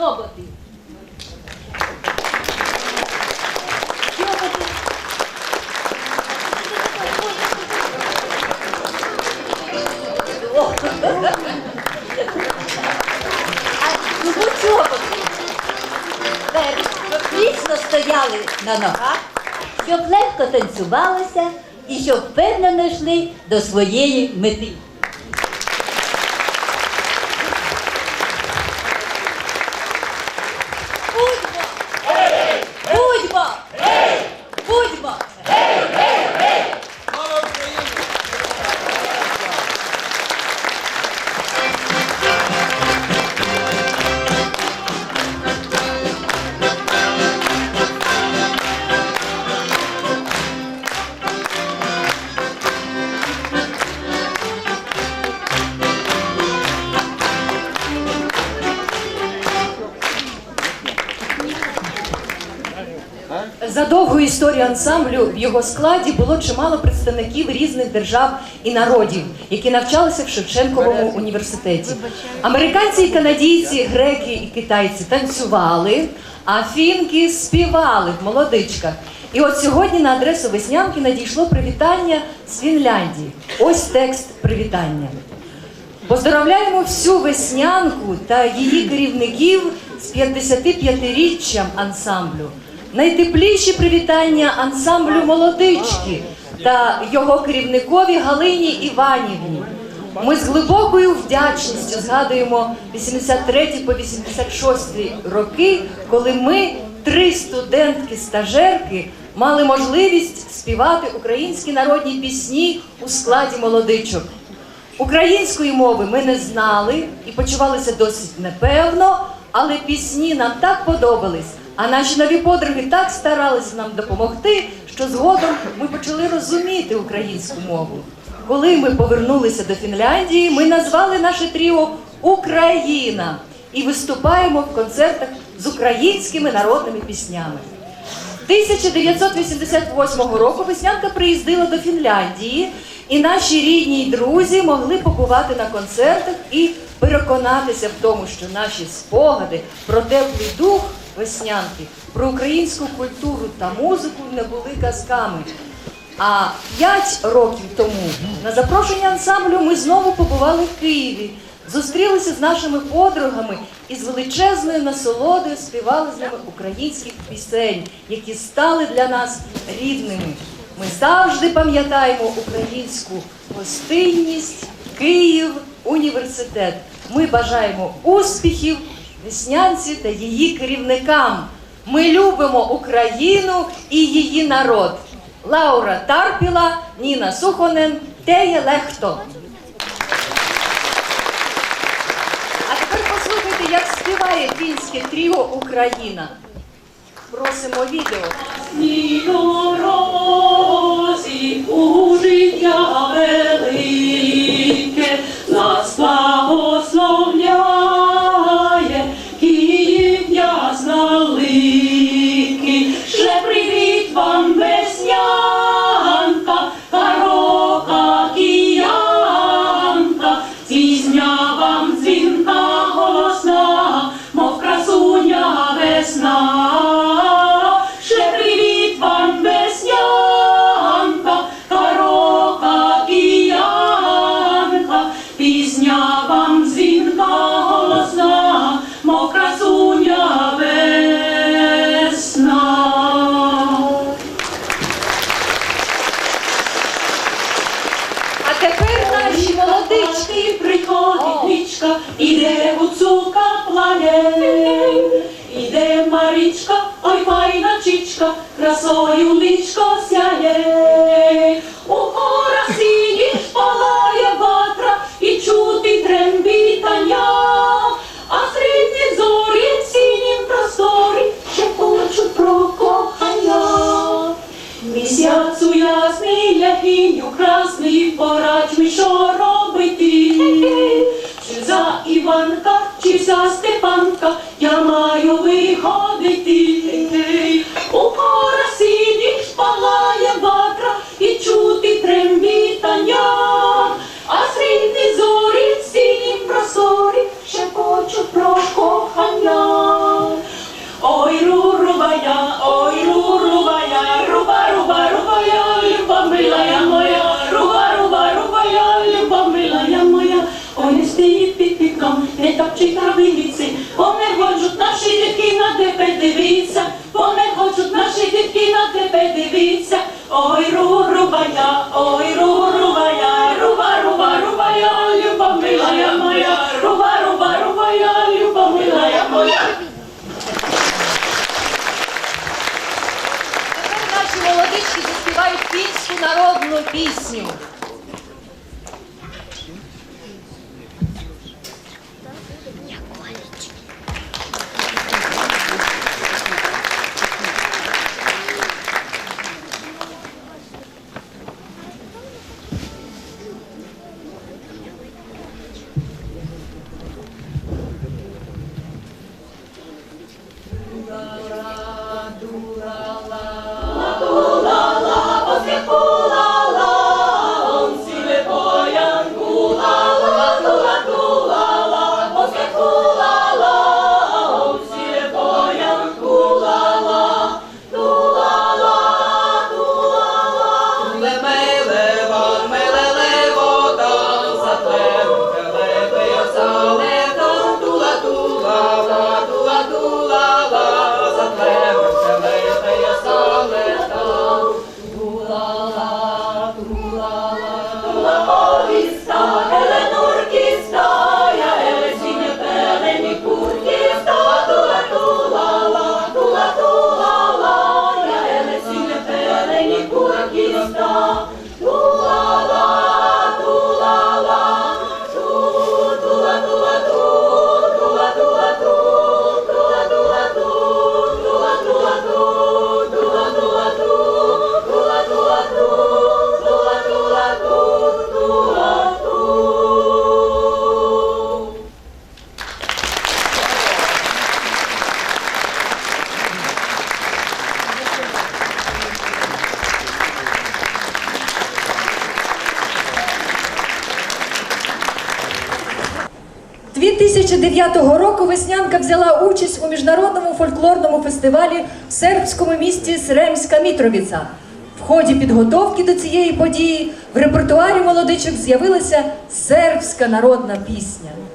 Чоботи. Чоботи. О. А чому чоботи? Міцно стояли на ногах, щоб легко танцювалося і щоб впевнено йшли до своєї мети. Ансамблю в його складі було чимало представників різних держав і народів, які навчалися в Шевченковому університеті. Американці і канадійці, греки і китайці танцювали, а фінки співали в молодичках. І от сьогодні на адресу Веснянки надійшло привітання з Фінляндії. Ось текст привітання. Поздоровляємо всю веснянку та її керівників з 55-річчям ансамблю. Найтепліші привітання ансамблю молодички та його керівникові Галині Іванівні. Ми з глибокою вдячністю згадуємо 83 по 86 роки, коли ми, три студентки-стажерки, мали можливість співати українські народні пісні у складі молодичок. Української мови ми не знали і почувалися досить непевно, але пісні нам так подобались, а наші нові подруги так старалися нам допомогти, що згодом ми почали розуміти українську мову. Коли ми повернулися до Фінляндії, ми назвали наше тріо Україна і виступаємо в концертах з українськими народними піснями. 1988 року Веснянка приїздила до Фінляндії, і наші рідні й друзі могли побувати на концертах і переконатися в тому, що наші спогади про теплий дух веснянки, про українську культуру та музику не були казками. А п'ять років тому на запрошення ансамблю ми знову побували в Києві, зустрілися з нашими подругами і з величезною насолодою співали з ними українських пісень, які стали для нас рідними. Ми завжди пам'ятаємо українську гостинність, Київ, університет. Ми бажаємо успіхів веснянці та її керівникам. Ми любимо Україну і її народ. Лаура Тарпіла, Ніна Сухонен, Теє Лехто. А тепер послухайте, як співає фінське тріо Україна. Просимо відео. Снігорозі у життя So you чи травиці, вони хочуть наші дітки на тебе дивиться, вони хочуть наші дітки на тебе дивиться. Ой, ру-рубая, ой, 2009 року Веснянка взяла участь у міжнародному фольклорному фестивалі в сербському місті Сремська Мітровіца. В ході підготовки до цієї події в репертуарі молодичок з'явилася сербська народна пісня. –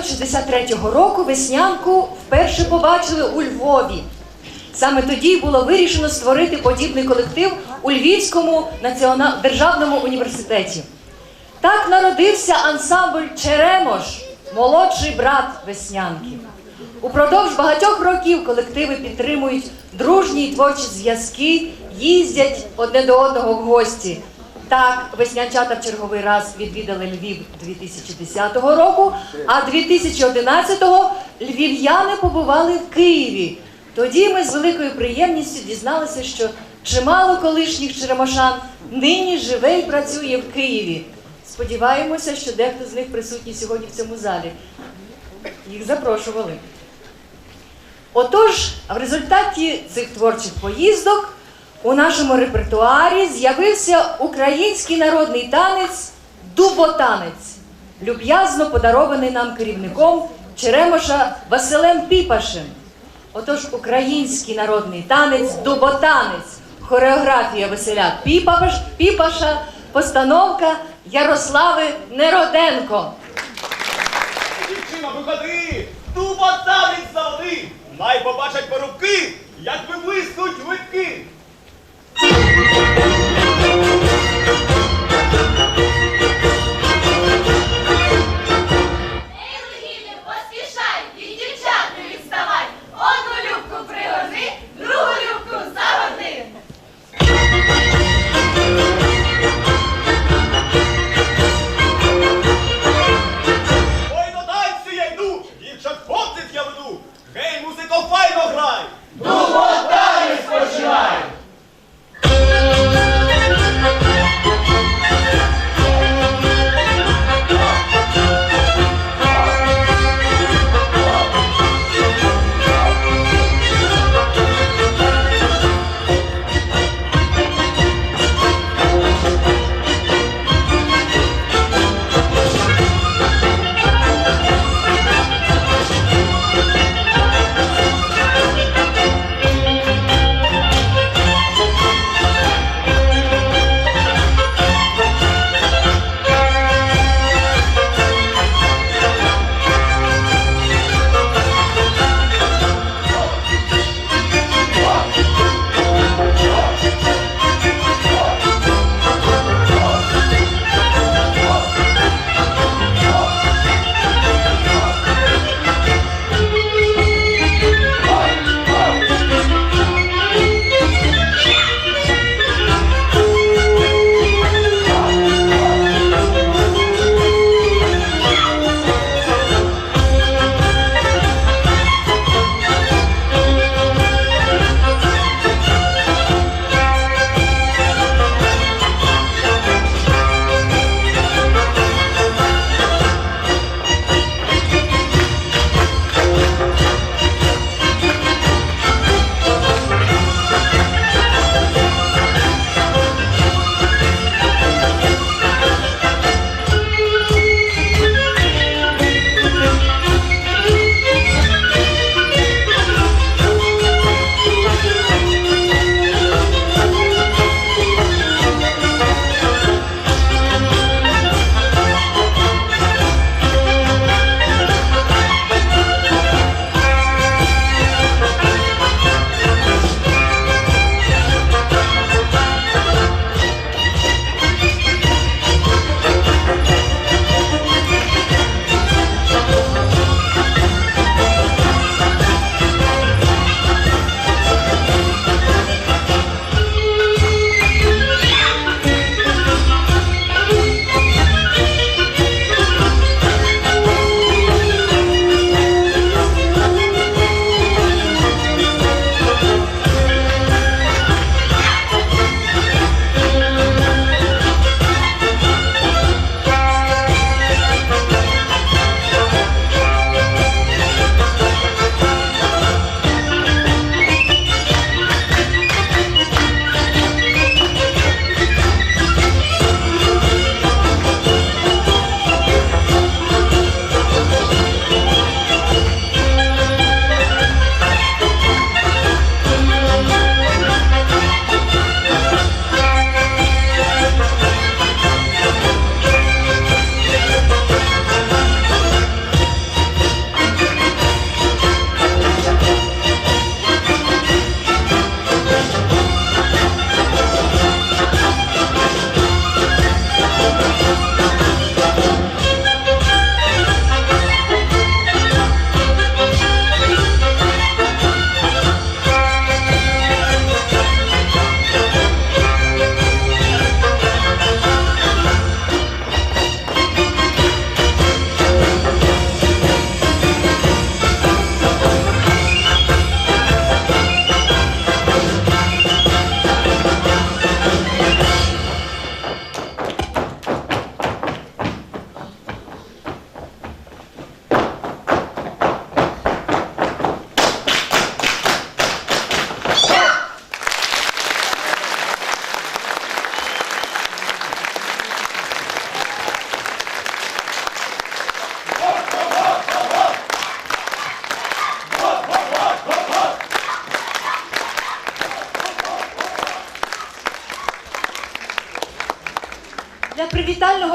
1963 року веснянку вперше побачили у Львові. Саме тоді було вирішено створити подібний колектив у Львівському державному університеті. Так народився ансамбль Черемош, молодший брат веснянки. Упродовж багатьох років колективи підтримують дружні й творчі зв'язки, їздять одне до одного в гості. Так, веснянчата в черговий раз відвідали Львів 2010 року, а 2011-го львів'яни побували в Києві. Тоді ми з великою приємністю дізналися, що чимало колишніх черемошан нині живе і працює в Києві. Сподіваємося, що дехто з них присутній сьогодні в цьому залі. Їх запрошували. Отож, в результаті цих творчих поїздок у нашому репертуарі з'явився український народний танець Дуботанець, люб'язно подарований нам керівником Черемоша Василем Піпашем. Отож, український народний танець Дуботанець. хореографія веселят Піпаш, Піпаша, постановка Ярослави Нероденко. Дівчина, виходи! Дуба танець заводи! Най побачать порубки, як виблискують витки!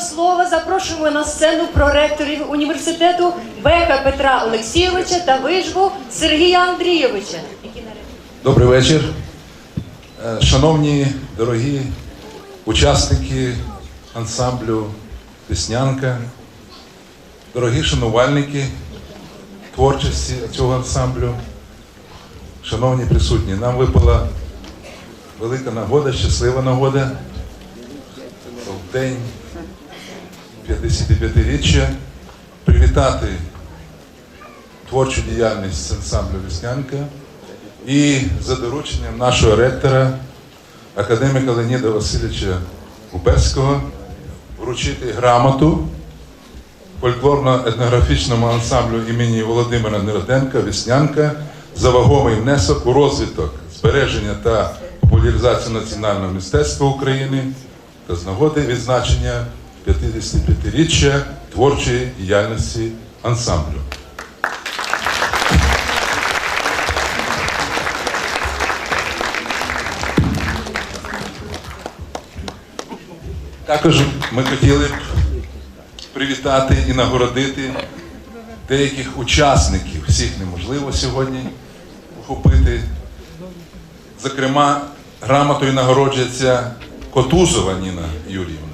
Слова запрошуємо на сцену проректорів університету Беха Петра Олексійовича та Вижву Сергія Андрійовича. Добрий вечір. Е, Шановні, дорогі учасники ансамблю Піснянка, дорогі шанувальники творчості цього ансамблю, шановні присутні, нам випала велика нагода, щаслива нагода в день 55-річчя привітати творчу діяльність ансамблю Веснянка і за дорученням нашого ректора, академіка Леоніда Васильовича Губерського, вручити грамоту фольклорно-етнографічному ансамблю імені Володимира Нероденка Веснянка за вагомий внесок у розвиток, збереження та популяризацію національного мистецтва України та з нагоди відзначення 55-річчя творчої діяльності ансамблю. Також ми хотіли б привітати і нагородити деяких учасників. Всіх неможливо сьогодні охопити. Зокрема, грамотою нагороджується Котузова Ніна Юріївна.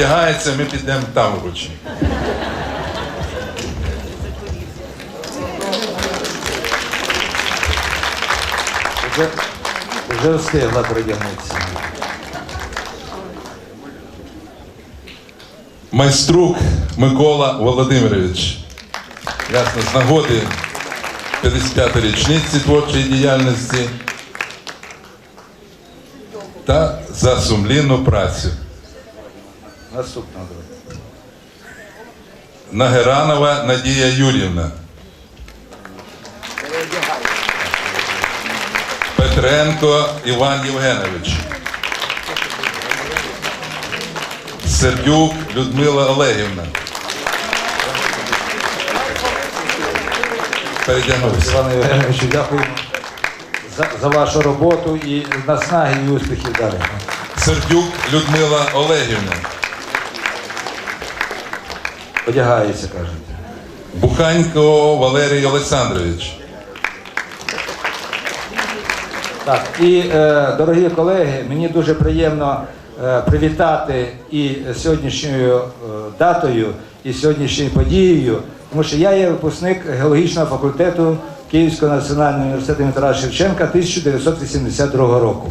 Передягається, ми підемо там вручимо. Вже, вже встигла придягнутися. Майструк Микола Володимирович. Ясно, з нагоди 55-ї річниці творчої діяльності та за сумлінну працю. Давайте. Нагеранова Надія Юрівна. Петренко Іван Євгенович. Сердюк Людмила Олегівна. Передягнувся. Івану Євгеновичу, дякую за, за вашу роботу і наснаги і успіхів далі. Сердюк Людмила Олегівна. Одягається, кажуть. Буханько Валерій Олександрович. Так, і е, дорогі колеги, мені дуже приємно е, привітати і сьогоднішньою е, датою, і сьогоднішньою подією, тому що я є випускник геологічного факультету Київського національного університету Тараса Шевченка 1982 року.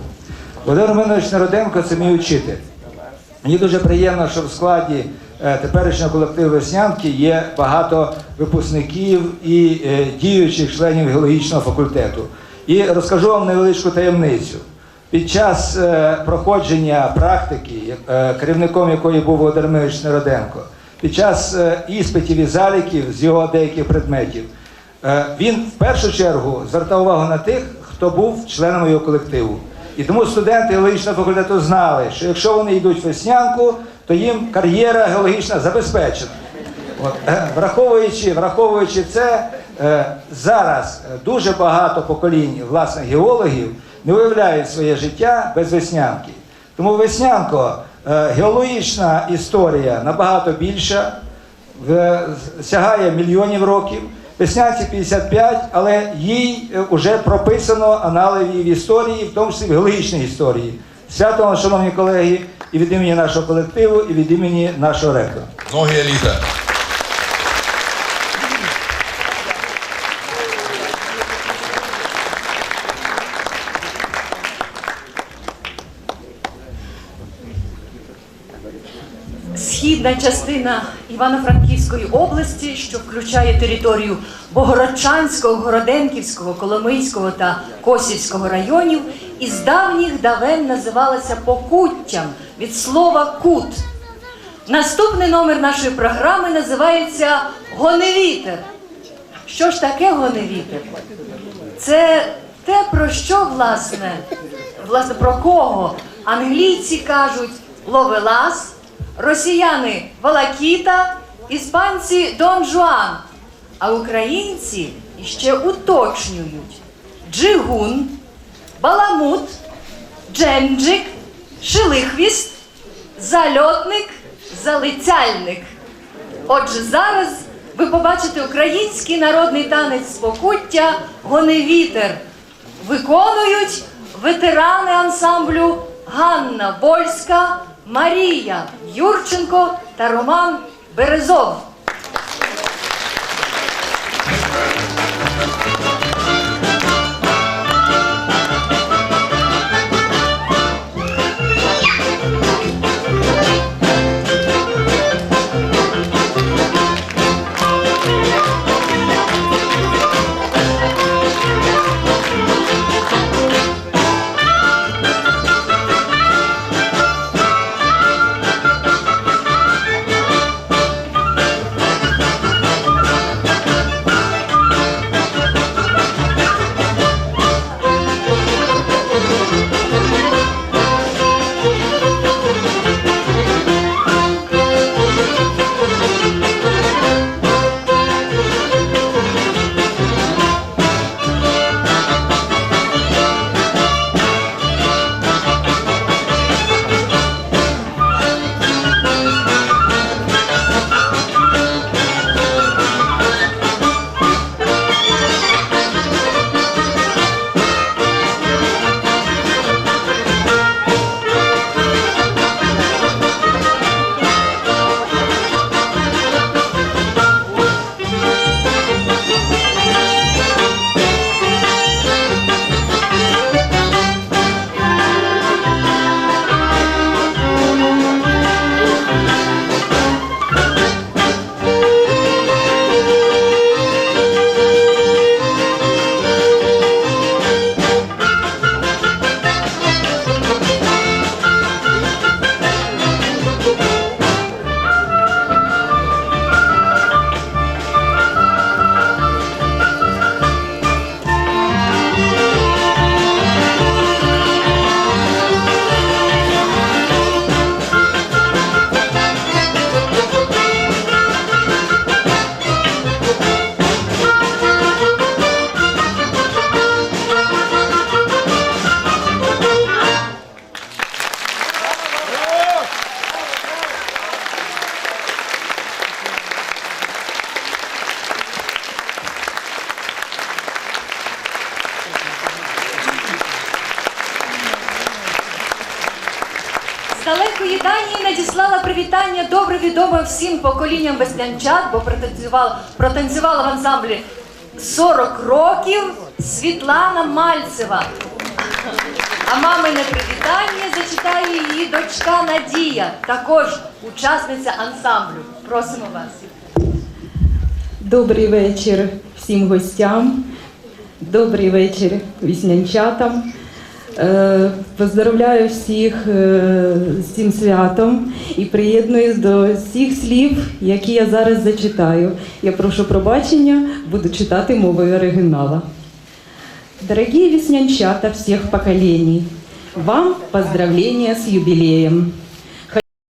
Володимир Минович Народенко це мій учитель. Мені дуже приємно, що в складі теперішнього колективу Веснянки є багато випускників і е, діючих членів геологічного факультету. І розкажу вам невеличку таємницю. Під час е, проходження практики, е, керівником якої був Володимир Минович Нероденко, під час е, іспитів і заліків з його деяких предметів, е, він в першу чергу звертав увагу на тих, хто був членом його колективу. І тому студенти геологічного факультету знали, що якщо вони йдуть в веснянку, то їм кар'єра геологічна забезпечена. От, е, враховуючи, враховуючи це, е, зараз е, дуже багато поколінь власне геологів не уявляють своє життя без веснянки. Тому веснянко геологічна історія набагато більша, сягає мільйонів років. Веснянці 55, але їй вже прописано аналоги в історії, в тому числі в геологічній історії. Свято шановні колеги, і від імені нашого колективу, і від імені нашого ректора. Ноги еліта. Східна частина Івано-Франківської області, що включає територію Богородчанського, Городенківського, Коломийського та Косівського районів, із давніх давен називалася Покуттям від слова кут. Наступний номер нашої програми називається Гоневітер. Що ж таке гоневітер? Це те, про що, власне, власне, про кого англійці кажуть ловелас, росіяни Валакіта, іспанці Дон Жуан, а українці іще уточнюють джигун, баламут, джемджик, шилихвіст, зальотник, залицяльник. Отже, зараз ви побачите український народний танець з покуття Гоневітер. Виконують ветерани ансамблю Ганна Больська, Марія Юрченко та Роман Березов. Привітання добре відоме всім поколінням веснянчат, бо протанцювала, протанцювала в ансамблі 40 років Світлана Мальцева. А мамине привітання зачитає її дочка Надія, також учасниця ансамблю. Просимо вас. Добрий вечір всім гостям. Добрий вечір віснянчатам. Е, Поздравляю всіх е, з цим святом і приєднуюсь до всіх слів, які я зараз зачитаю. Я прошу пробачення, буду читати мовою оригінала. Дорогі веснянчата всіх поколений, вам поздравлення з юбилеем.